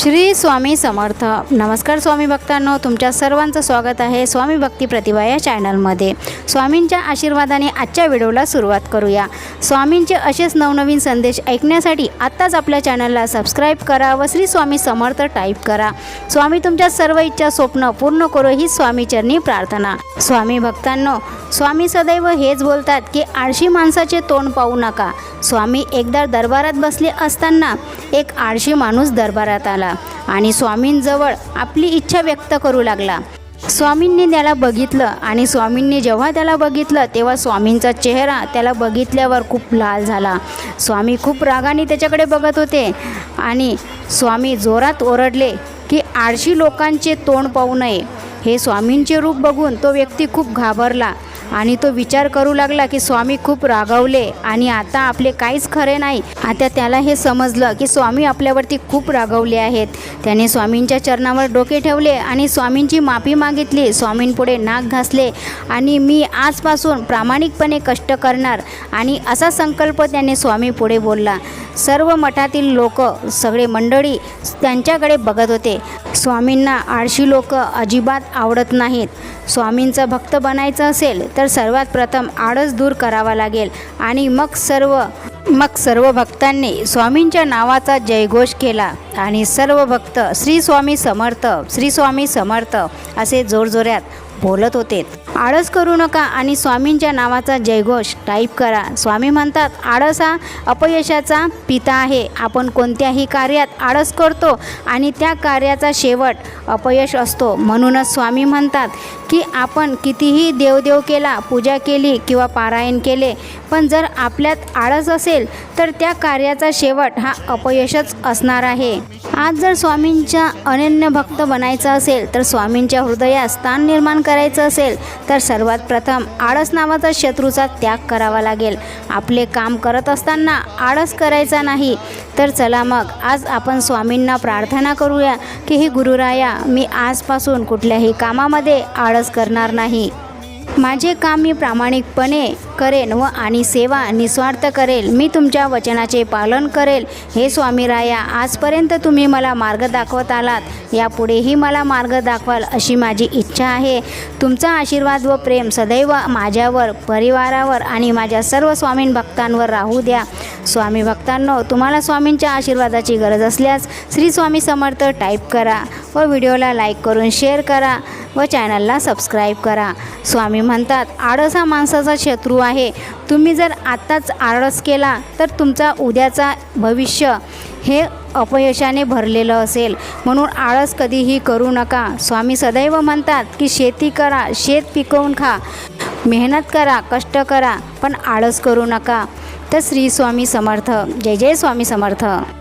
श्री स्वामी समर्थ. नमस्कार स्वामी भक्तांनो तुमच्या सर्वांचं स्वागत आहे स्वामी भक्ती प्रतिभा या चॅनलमध्ये. स्वामींच्या आशीर्वादाने आजच्या व्हिडिओला सुरुवात करूया. स्वामींचे असेच नवनवीन संदेश ऐकण्यासाठी आत्ताच आपल्या चॅनलला सबस्क्राईब करा व श्री स्वामी समर्थ टाईप करा. स्वामी तुमच्या सर्व इच्छा स्वप्न पूर्ण करो ही स्वामीचरणी प्रार्थना. स्वामी भक्तांनो स्वामी सदैव हेच बोलतात की आळशी माणसाचे तोंड पाहू नका. स्वामी एकदा दरबारात बसले असताना एक आळशी माणूस दरबारात आला. आणि स्वामींजवळ आपली इच्छा व्यक्त करू लागला. स्वामींनी त्याला बघितलं आणि स्वामींनी जेव्हा त्याला बघितलं तेव्हा स्वामींचा चेहरा त्याला बघितल्यावर खूप लाल झाला. स्वामी खूप रागाने त्याच्याकडे बघत होते आणि स्वामी जोरात ओरडले की आळशी लोकांचे तोंड पाहू नये. हे स्वामींचे रूप बघून तो व्यक्ती खूप घाबरला. आणि तो विचार करू लागला की स्वामी खूप रागावले आणि आता आपले काहीच खरे नाही. आता त्याला हे समजलं की स्वामी आपल्यावरती खूप रागावले आहेत. त्याने स्वामींच्या चरणावर डोके ठेवले आणि स्वामींची माफी मागितली. स्वामींपुढे नाक घासले आणि मी आजपासून प्रामाणिकपणे कष्ट करणार आणि असा संकल्प त्याने स्वामी पुढे बोलला. सर्व मठातील लोक सगळे मंडळी त्यांच्याकडे बघत होते. स्वामींना आळशी लोक अजिबात आवडत नाहीत. स्वामींचं भक्त बनायचं असेल तर सर्वात प्रथम आळस दूर करावा लागेल आणि मग सर्व मग सर्व भक्तांनी स्वामींच्या नावाचा जयघोष केला आणि सर्व भक्त श्री स्वामी समर्थ श्री स्वामी समर्थ असे जोरजोऱ्यात बोलत होते. आळस करू नका आणि स्वामींच्या नावाचा जयघोष टाईप करा. स्वामी म्हणतात आळस हा अपयशाचा पिता आहे. आपण कोणत्याही कार्यात आळस करतो आणि त्या कार्याचा शेवट अपयश असतो. म्हणूनच स्वामी म्हणतात की आपण कितीही देवदेव केला पूजा केली किंवा पारायण केले पण जर आपल्यात आळस असेल तर त्या कार्याचा शेवट हा अपयशच असणार आहे. आज जर स्वामींच्या अनन्य भक्त बनायचं असेल तर स्वामींच्या हृदयात स्थान निर्माण करायचं असेल तर सर्वात प्रथम आळस नावाचा शत्रूचा त्याग करावा लागेल. आपले काम करत असताना आळस करायचा नाही. तर चला मग आज आपण स्वामींना प्रार्थना करूया की ही गुरुराया मी आजपासून कुठल्याही कामामध्ये आळस करणार नाही. माझे काम मी प्रामाणिकपणे करेन व आणि सेवा निस्वार्थ करेल. मी तुमच्या वचनाचे पालन करेल. हे स्वामी राया आजपर्यंत तुम्ही मला मार्ग दाखवत आलात. यापुढेही मला मार्ग दाखवाल अशी माझी इच्छा आहे. तुमचा आशीर्वाद व प्रेम सदैव माझ्यावर परिवारावर आणि माझ्या सर्व स्वामीन भक्तांवर राहू द्या. स्वामी भक्तांनो तुम्हाला स्वामींच्या आशीर्वादाची गरज असल्यास श्री स्वामी समर्थ टाईप करा. व व्हिडिओला लाईक करून शेअर करा व चॅनलला सबस्क्राईब करा. स्वामी म्हणतात आळस हा माणसाचा शत्रू आहे. तुम्ही जर आत्ताच आळस केला तर तुमचा उद्याचा भविष्य हे अपयशाने भरलेलं असेल. म्हणून आळस कधीही करू नका. स्वामी सदैव म्हणतात की शेती करा शेत पिकवून खा. मेहनत करा कष्ट करा पण आळस करू नका. तर श्री स्वामी समर्थ. जय जय स्वामी समर्थ.